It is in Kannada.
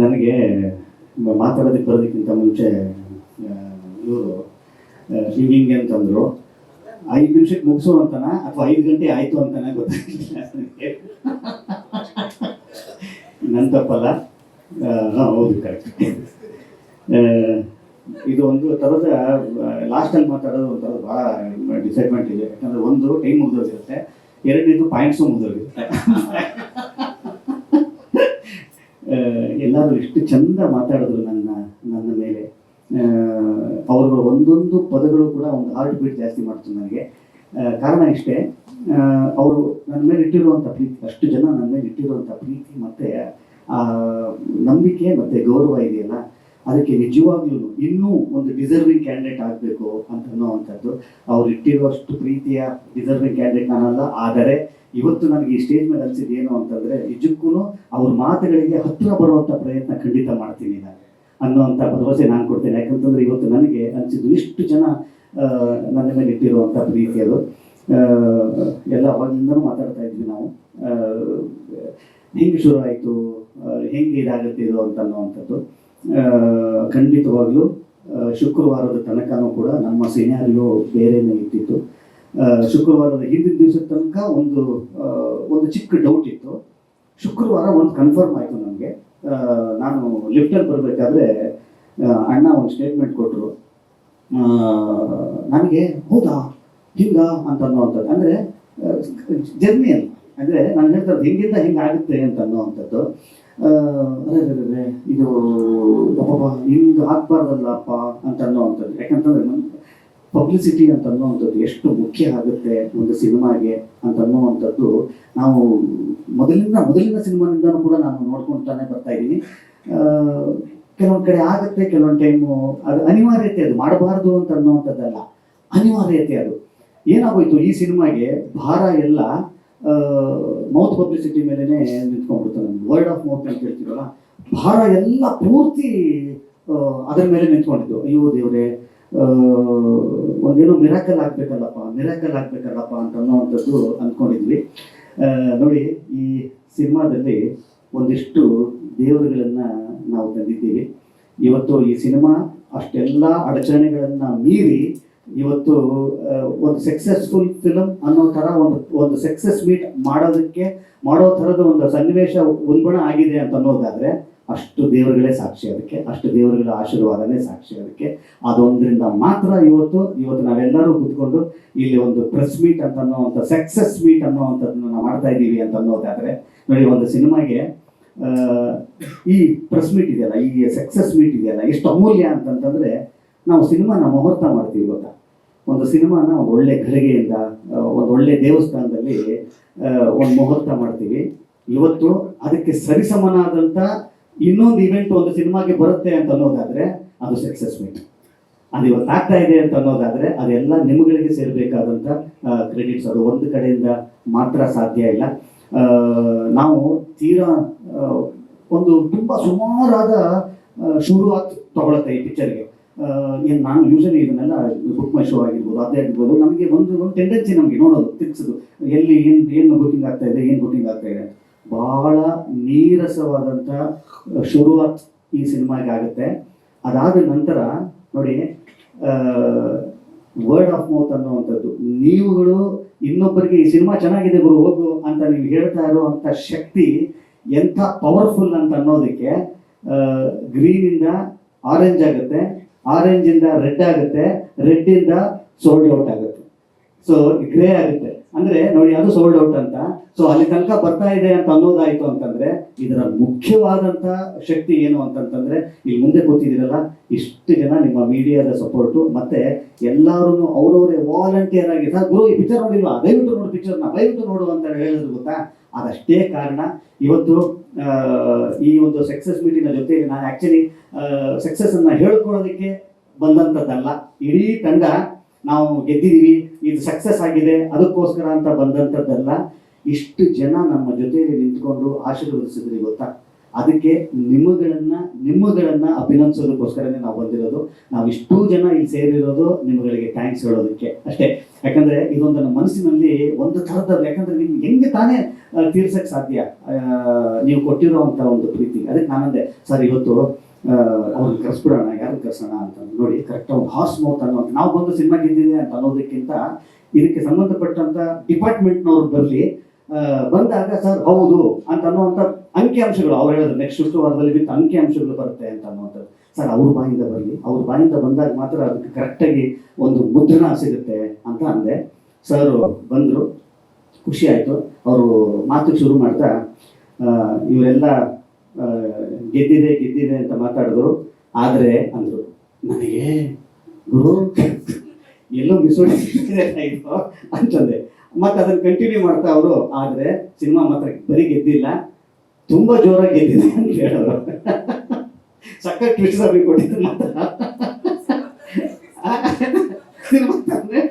ನನಗೆ ಮಾತಾಡೋದಕ್ಕೆ ಬರೋದಕ್ಕಿಂತ ಮುಂಚೆ ಇವರು ಹಿಂಗೆ ಅಂತಂದರು. ಐದು ನಿಮಿಷಕ್ಕೆ ಮುಗಿಸು ಅಂತನ ಅಥವಾ ಐದು ಗಂಟೆ ಆಯ್ತು ಅಂತನ ಗೊತ್ತಾಗಿಲ್ಲ ನನ್ನ ತಪ್ಪಲ್ಲ. ಹಾಂ, ಹೌದು ಕರೆಕ್ಟ್ ಇದು ಒಂದು ಥರದ ಲಾಸ್ಟಲ್ಲಿ ಮಾತಾಡೋದು ಒಂಥರ ಭಾಳ ಡಿಸೈಡ್ಮೆಂಟ್ ಇದೆ. ಯಾಕಂದರೆ ಒಂದು ಟೈಮ್ ಮುಗಿದೋಗಿರುತ್ತೆ. ಎರಡನೇದು ಪಾಯಿಂಟ್ಸು ಮುಗಿದೋಗಿರುತ್ತೆ. ಎಲ್ಲರೂ ಎಷ್ಟು ಚಂದ ಮಾತಾಡಿದ್ರು ನನ್ನ ನನ್ನ ಮೇಲೆ. ಅವರುಗಳ ಒಂದೊಂದು ಪದಗಳು ಕೂಡ ಒಂದು ಹಾರ್ಟ್ ಬೀಟ್ ಜಾಸ್ತಿ ಮಾಡ್ತು ನನಗೆ. ಕಾರಣ ಇಷ್ಟೇ ಅವರು ನನ್ನ ಮೇಲೆ ಇಟ್ಟಿರುವಂಥ ಪ್ರೀತಿ, ಅಷ್ಟು ಜನ ನನ್ನ ಮೇಲೆ ಇಟ್ಟಿರುವಂಥ ಪ್ರೀತಿ ಮತ್ತು ನಂಬಿಕೆ ಮತ್ತು ಗೌರವ ಇದೆಯಲ್ಲ, ಅದಕ್ಕೆ ನಿಜವಾಗ್ಲೂ ಇನ್ನೂ ಒಂದು ಡಿಸರ್ವಿಂಗ್ ಕ್ಯಾಂಡಿಡೇಟ್ ಆಗಬೇಕು ಅಂತ ಅನ್ನೋವಂಥದ್ದು. ಅವ್ರು ಇಟ್ಟಿರುವಷ್ಟು ಪ್ರೀತಿಯ ಡಿಸರ್ವಿಂಗ್ ಕ್ಯಾಂಡಿಡೇಟ್ ನಾನಲ್ಲ, ಆದರೆ ಇವತ್ತು ನನಗೆ ಈ ಸ್ಟೇಜ್ ಮೇಲೆ ಅನ್ಸಿದ್ದು ಏನು ಅಂತಂದ್ರೆ ನಿಜಕ್ಕೂ ಅವ್ರ ಮಾತುಗಳಿಗೆ ಹತ್ತಿರ ಬರುವಂತ ಪ್ರಯತ್ನ ಖಂಡಿತ ಮಾಡ್ತೀನಿ ನಾನು. ಅನ್ನುವಂಥ ಭರವಸೆ ನಾನು ಕೊಡ್ತೇನೆ. ಯಾಕಂತಂದ್ರೆ ಇವತ್ತು ನನಗೆ ಅನಿಸಿದ್ದು ಇಷ್ಟು ಜನ ನನ್ನ ಮೇಲೆ ಇಟ್ಟಿರುವಂಥ ಪ್ರೀತಿ ಅದು. ಎಲ್ಲ ಅವಾಗಿಂದನೂ ಮಾತಾಡ್ತಾ ಇದ್ವಿ ನಾವು. ಹೆಂಗೆ ಶುರು ಆಯಿತು ಹೆಂಗೆ ಇದಾಗುತ್ತೆ ಇದು ಅಂತ ಅನ್ನುವಂಥದ್ದು. ಖಂಡಿತವಾಗ್ಲೂ ಶುಕ್ರವಾರದ ತನಕನೂ ಕೂಡ ನಮ್ಮ ಸಿನಾರಿಯೋ ಬೇರೆನೇ ಇಟ್ಟಿತ್ತು ಶುಕ್ರವಾರದ ಹಿಂದಿನ ದಿವಸದ ತನಕ ಒಂದು ಒಂದು ಚಿಕ್ಕ ಡೌಟ್ ಇತ್ತು. ಶುಕ್ರವಾರ ಒಂದು ಕನ್ಫರ್ಮ್ ಆಯಿತು ನನಗೆ ನಾನು ಲಿಫ್ಟಲ್ಲಿ ಬರಬೇಕಾದ್ರೆ ಅಣ್ಣ ಒಂದು ಸ್ಟೇಟ್ಮೆಂಟ್ ಕೊಟ್ಟರು ನನಗೆ, ಹೌದಾ? ಹಿಂಗ? ಅಂತ ಅನ್ನೋವಂಥದ್ದು. ಅಂದರೆ ಜರ್ನಿ ಅಲ್ಲ. ಅಂದರೆ ನಾನು ಹೇಳ್ತಾರೆ ಹಿಂಗಿಂದ ಹಿಂಗೆ ಆಗುತ್ತೆ ಅಂತ ಅನ್ನೋವಂಥದ್ದು. ಅದೇ ಇದು ಹಿಂಗೆ ಆಗ್ಬಾರ್ದಲ್ಲಪ್ಪ ಅಂತ ಅನ್ನೋವಂಥದ್ದು. ಯಾಕಂತಂದ್ರೆ ಪಬ್ಲಿಸಿಟಿ ಅಂತ ಅನ್ನುವಂಥದ್ದು ಎಷ್ಟು ಮುಖ್ಯ ಆಗುತ್ತೆ ಒಂದು ಸಿನಿಮಾಗೆ ಅಂತ ಅನ್ನುವಂಥದ್ದು ನಾವು ಮೊದಲಿನ ಮೊದಲಿನ ಸಿನಿಮಾದಿಂದನೂ ಕೂಡ ನಾನು ನೋಡ್ಕೊಂತಾನೆ ಬರ್ತಾ ಇದ್ದೀನಿ. ಕೆಲವೊಂದು ಕಡೆ ಆಗುತ್ತೆ, ಕೆಲವೊಂದು ಟೈಮು ಅದು ಅನಿವಾರ್ಯತೆ ಅದು ಮಾಡಬಾರ್ದು ಅಂತ ಅನ್ನುವಂಥದ್ದಲ್ಲ ಅನಿವಾರ್ಯತೆ ಅದು. ಏನಾಗೋಯ್ತು, ಈ ಸಿನಿಮಾಗೆ ಭಾರ ಎಲ್ಲ ಮೌತ್ ಪಬ್ಲಿಸಿಟಿ ಮೇಲೇ ನಿಂತ್ಕೊಂಡ್ಬಿಡ್ತು ನಮ್ಗೆ. ವರ್ಡ್ ಆಫ್ ಮೌತ್ ಅಂತ ಹೇಳ್ತೀವಲ್ಲ, ಭಾರ ಎಲ್ಲ ಪೂರ್ತಿ ಅದರ ಮೇಲೆ ನಿಂತ್ಕೊಂಡಿದ್ದು. ಅಯ್ಯೋ ದೇವ್ರೆ ಒಂದೇನೋ ಮಿರಾಕಲ್ ಆಗ್ಬೇಕಲ್ಲಪ್ಪ ಮಿರಾಕಲ್ ಆಗ್ಬೇಕಲ್ಲಪ್ಪ ಅಂತ ಅನ್ನೋವಂಥದ್ದು ಅಂದ್ಕೊಂಡಿದ್ವಿ. ನೋಡಿ, ಈ ಸಿನಿಮಾದಲ್ಲಿ ಒಂದಿಷ್ಟು ದೇವರುಗಳನ್ನ ನಾವು ತಂದಿದ್ದೀವಿ. ಇವತ್ತು ಈ ಸಿನಿಮಾ ಅಷ್ಟೆಲ್ಲ ಅಡಚಣೆಗಳನ್ನ ಮೀರಿ ಇವತ್ತು ಒಂದು ಸಕ್ಸಸ್ಫುಲ್ ಫಿಲಮ್ ಅನ್ನೋ ಥರ ಒಂದು ಒಂದು ಸಕ್ಸಸ್ ಮೀಟ್ ಮಾಡೋದಕ್ಕೆ, ಮಾಡೋ ಥರದ ಒಂದು ಸನ್ನಿವೇಶ ಉಲ್ಬಣ ಆಗಿದೆ ಅಂತ ಅನ್ನೋದಾದ್ರೆ ಅಷ್ಟು ದೇವರುಗಳೇ ಸಾಕ್ಷಿ ಅದಕ್ಕೆ, ಅಷ್ಟು ದೇವರುಗಳ ಆಶೀರ್ವಾದನೇ ಸಾಕ್ಷಿ ಅದಕ್ಕೆ. ಅದೊಂದರಿಂದ ಮಾತ್ರ ಇವತ್ತು ಇವತ್ತು ನಾವೆಲ್ಲರೂ ಕೂತ್ಕೊಂಡು ಇಲ್ಲಿ ಒಂದು ಪ್ರೆಸ್ ಮೀಟ್ ಅಂತ ಅನ್ನೋವಂಥ ಸಕ್ಸಸ್ ಮೀಟ್ ಅನ್ನೋವಂಥದ್ದನ್ನ ನಾವು ಮಾಡ್ತಾ ಇದ್ದೀವಿ ಅಂತ ಅನ್ನೋದಾದ್ರೆ ನೋಡಿ ಒಂದು ಸಿನಿಮಾಗೆ ಈ ಪ್ರೆಸ್ ಮೀಟ್ ಇದೆಯಲ್ಲ, ಈ ಸಕ್ಸಸ್ ಮೀಟ್ ಇದೆಯಲ್ಲ, ಎಷ್ಟು ಅಮೂಲ್ಯ ಅಂತಂತಂದ್ರೆ ನಾವು ಸಿನಿಮಾನ ಮುಹೂರ್ತ ಮಾಡ್ತೀವಿ ಗೊತ್ತಾ? ಒಂದು ಸಿನಿಮಾನ ಒಂದು ಒಳ್ಳೆ ಘಳಿಗೆಯಿಂದ ಒಂದು ಒಳ್ಳೆ ದೇವಸ್ಥಾನದಲ್ಲಿ ಒಂದು ಮುಹೂರ್ತ ಮಾಡ್ತೀವಿ. ಇವತ್ತು ಅದಕ್ಕೆ ಸರಿಸಮನಾದಂಥ ಇನ್ನೊಂದು ಇವೆಂಟ್ ಒಂದು ಸಿನಿಮಾಗೆ ಬರುತ್ತೆ ಅಂತ ಅನ್ನೋದಾದ್ರೆ ಅದು ಸಕ್ಸಸ್ ಮೀಟ್ ಅದು ಇವತ್ತು ಆಗ್ತಾ ಇದೆ ಅಂತ ಅನ್ನೋದಾದ್ರೆ ಅದೆಲ್ಲ ನಿಮ್ಗಳಿಗೆ ಸೇರಬೇಕಾದಂತ ಕ್ರೆಡಿಟ್ಸ್ ಅದು ಒಂದು ಕಡೆಯಿಂದ ಮಾತ್ರ ಸಾಧ್ಯ ಇಲ್ಲ. ನಾವು ತೀರಾ ಒಂದು ತುಂಬ ಸುಮಾರಾದ ಶುರುವಾತ್ ತಗೊಳುತ್ತೆ ಈ ಪಿಕ್ಚರ್ಗೆ ಏನು ನಾನು ಯೂಶಲಿ ಇದನ್ನೆಲ್ಲ ಬುಕ್ ಮೈ ಶೋ ಆಗಿರ್ಬೋದು, ಅದೇ ಆಗಿರ್ಬೋದು. ನಮಗೆ ಒಂದು ಒಂದು ಟೆಂಡೆನ್ಸಿ ನಮಗೆ ನೋಡೋದು ತಿರ್ಗಿಸೋದು ಎಲ್ಲಿ ಏನು ಏನು ಬುಕಿಂಗ್ ಆಗ್ತಾ ಇದೆ, ಏನು ಬುಕಿಂಗ್ ಆಗ್ತಾ ಇದೆ ಬಹಳ ನೀರಸವಾದಂಥ ಶುರುವಾತ್ ಈ ಸಿನಿಮಾಗೆ ಆಗುತ್ತೆ. ಅದಾದ ನಂತರ ನೋಡಿ ವರ್ಡ್ ಆಫ್ ಮೌತ್ ಅನ್ನುವಂಥದ್ದು. ನೀವುಗಳು ಇನ್ನೊಬ್ಬರಿಗೆ ಈ ಸಿನಿಮಾ ಚೆನ್ನಾಗಿದೆ ಗುರು, ಹೋಗು ಅಂತ ನೀವು ಹೇಳ್ತಾ ಇರುವಂಥ ಶಕ್ತಿ ಎಂಥ ಪವರ್ಫುಲ್ ಅಂತ ಅನ್ನೋದಕ್ಕೆ ಗ್ರೀನಿಂದ ಆರೆಂಜ್ ಆಗುತ್ತೆ ಆರೆಂಜಿಂದ ರೆಡ್ ಆಗುತ್ತೆ ರೆಡ್ಡಿಂದ ಸೋಲ್ಡ್ ಔಟ್ ಆಗುತ್ತೆ. ಸೊ ಗ್ರೇ ಆಗುತ್ತೆ. ಅಂದ್ರೆ ನೋಡಿ, ಅದು ಸೋಲ್ಡ್ ಔಟ್ ಅಂತ. ಸೊ ಅಲ್ಲಿ ತನಕ ಬರ್ತಾ ಇದೆ ಅಂತ ಅನ್ನೋದಾಯ್ತು ಅಂತಂದ್ರೆ, ಇದರ ಮುಖ್ಯವಾದಂತ ಶಕ್ತಿ ಏನು ಅಂತಂತಂದ್ರೆ, ಇಲ್ಲಿ ಮುಂದೆ ಕೂತಿದ್ದೀರಲ್ಲ, ಇಷ್ಟು ಜನ ನಿಮ್ಮ ಮೀಡಿಯಾದ ಸಪೋರ್ಟು ಮತ್ತೆ ಎಲ್ಲಾರು ಅವರವರೇ ವಾಲಂಟಿಯರ್ ಆಗಿ, ಸರ್, ಗುರು, ಈ ಪಿಕ್ಚರ್ ನೋಡಿಲ್ವಾ? ದಯವಿಟ್ಟು ನೋಡು ಪಿಕ್ಚರ್ನ ದಯವಿಟ್ಟು ನೋಡು ಅಂತ ಹೇಳಿದ್ರು ಗೊತ್ತಾ? ಅದಷ್ಟೇ ಕಾರಣ. ಇವತ್ತು ಈ ಒಂದು ಸಕ್ಸಸ್ ಮೀಟಿನ ಜೊತೆಗೆ ನಾನು ಆಕ್ಚುಲಿ ಸಕ್ಸಸ್ ಅನ್ನ ಹೇಳ್ಕೊಳ್ಳೋದಕ್ಕೆ ಬಂದಂಥದ್ದಲ್ಲ ಇಡೀ ತಂಡ ನಾವು ಗೆದ್ದಿದೀವಿ ಇದು ಸಕ್ಸಸ್ ಆಗಿದೆ, ಅದಕ್ಕೋಸ್ಕರ ಅಂತ ಬಂದಂಥದ್ದಲ್ಲ ಇಷ್ಟು ಜನ ನಮ್ಮ ಜೊತೆಯಲ್ಲಿ ನಿಂತ್ಕೊಂಡು ಆಶೀರ್ವದಿಸಿದ್ರಿ ಗೊತ್ತಾ? ಅದಕ್ಕೆ ನಿಮ್ಮಗಳನ್ನ ನಿಮ್ಮಗಳನ್ನ ಅಭಿನಂದಿಸೋದಕ್ಕೋಸ್ಕರನೇ ನಾವು ಬಂದಿರೋದು. ನಾವು ಇಷ್ಟೂ ಜನ ಇಲ್ಲಿ ಸೇರಿರೋದು ನಿಮ್ಗಳಿಗೆ ಥ್ಯಾಂಕ್ಸ್ ಹೇಳೋದಕ್ಕೆ. ಅಷ್ಟೇ, ಯಾಕಂದ್ರೆ ಇದೊಂದು ನಮ್ಮ ಮನಸ್ಸಿನಲ್ಲಿ ಒಂದು ಥರದ ಯಾಕಂದ್ರೆ ನಿಮ್ಗೆ ಹೆಂಗೆ ತಾನೇ ತೀರ್ಸಕ್ಕೆ ತೀರ್ಸಕ್ ಸಾಧ್ಯ? ನೀವು ನೀವು ಕೊಟ್ಟಿರೋವಂಥ ಒಂದು ಪ್ರೀತಿ. ಅದಕ್ಕೆ ನಾನಂದೆ, ಸರ್, ಇವತ್ತು ಅವ್ರನ್ನ ಕರ್ಸ್ಬಿಡೋಣ, ಯಾರು ಕರ್ಸೋಣ ಅಂತ ನೋಡಿ ಕರೆಕ್ಟ್ ಒಂದು ಹಾಸ್ ಮೌತ್ ಅನ್ನೋ ನಾವು ಬಂದು ಸಿನಿಮಾ ಗೆದ್ದಿದೆ ಅಂತ ಅನ್ನೋದಕ್ಕಿಂತ ಇದಕ್ಕೆ ಸಂಬಂಧಪಟ್ಟಂತ ಡಿಪಾರ್ಟ್ಮೆಂಟ್ನವ್ರು ಬರಲಿ ಬಂದಾಗ ಸರ್ ಹೌದು ಅಂತ ಅನ್ನುವಂಥ ಅಂಕಿಅಂಶಗಳು, ಅವ್ರು ಹೇಳಿದ್ರು ನೆಕ್ಸ್ಟ್ ಶುಕ್ರವಾರದಲ್ಲಿ ಬಿತ್ತು ಅಂಕಿಅಂಶಗಳು ಬರುತ್ತೆ ಅಂತ ಅನ್ನುವಂಥದ್ದು. ಸರ್, ಅವ್ರ ಬಾಯಿಂದ ಬರಲಿ, ಅವ್ರ ಬಾಯಿಂದ ಬಂದಾಗ ಮಾತ್ರ ಅದಕ್ಕೆ ಕರೆಕ್ಟಾಗಿ ಒಂದು ಮುದ್ರಣ ಸಿಗುತ್ತೆ ಅಂತ ಅಂದೆ. ಸರ್ ಬಂದರು, ಖುಷಿ ಆಯಿತು. ಅವರು ಮಾತು ಶುರು ಮಾಡ್ತಾ ಇವರೆಲ್ಲ ಗೆದ್ದಿದೆ ಗೆದ್ದಿದೆ ಅಂತ ಮಾತಾಡಿದ್ರು. ಆದರೆ ಅಂದರು ನನಗೆ ಗುರು ಎಲ್ಲೋ ಮಿಸೋಡಿಸಿದೆ ಆಯ್ತು ಅಂತಂದೆ. ಮತ್ತೆ ಅದನ್ನ ಕಂಟಿನ್ಯೂ ಮಾಡ್ತಾ ಅವರು ಆದರೆ ಸಿನಿಮಾ ಮಾತ್ರ ಬರೀ ಗೆದ್ದಿಲ್ಲ ತುಂಬಾ ಜೋರಾಗಿ ಗೆದ್ದಿದೆ ಅಂತ ಹೇಳೋರು. ಸಕ್ಕ ಟ್ವಿಸ್ಟ್ ಆಗಿ ಕೊಟ್ಟಿದ್ದು ಮಾತ್ರ. ಸಿನಿಮಾ ಅಂದ್ರೆ